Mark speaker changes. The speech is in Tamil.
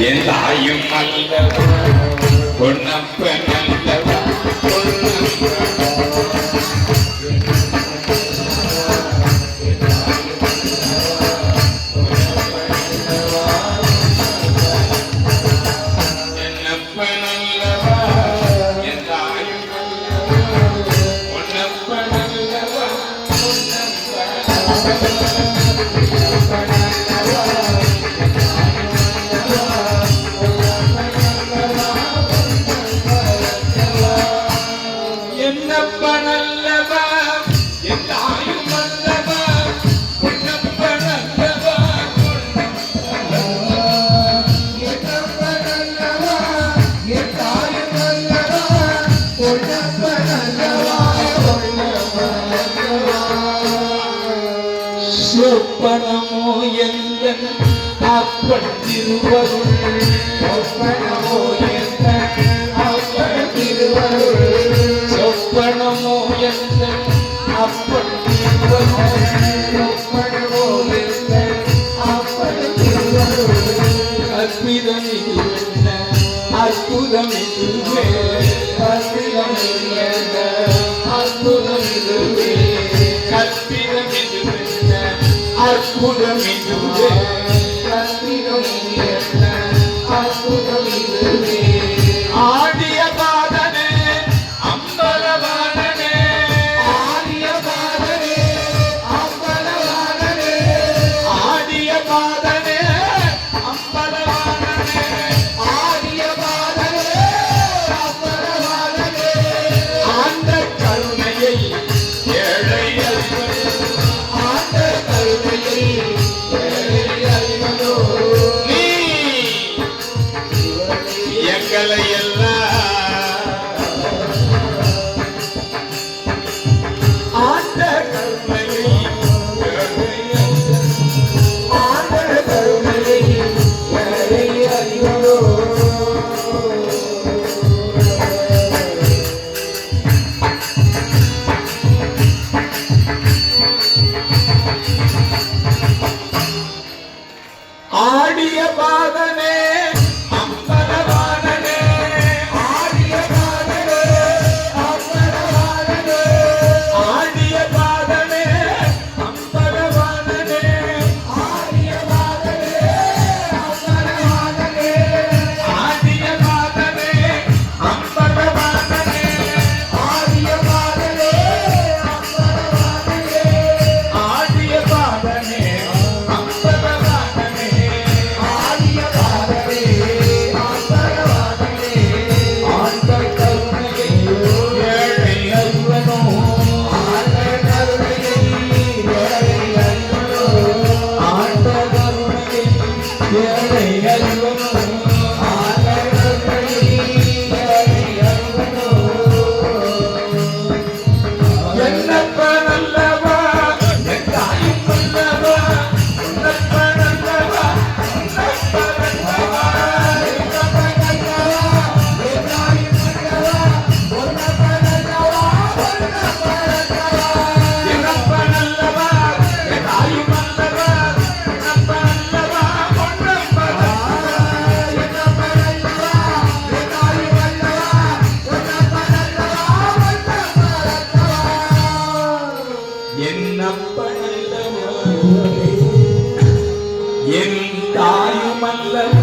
Speaker 1: என் தாயும் நல்லவா பொன்னப்ப நல்லவா Thank you. சொற்பனமோ எங்கள் அப்பன் திருவருள்
Speaker 2: சொற்பனமோ
Speaker 1: எங்கள் அப்பன் திருவருள் சொற்பனமோ எங்கள் அப்பன் திருவருள்
Speaker 2: சொற்பனமோ எங்கள் அப்பன்
Speaker 1: what could I do? ஆடிய பாதனே என் தாயும் அல்ல.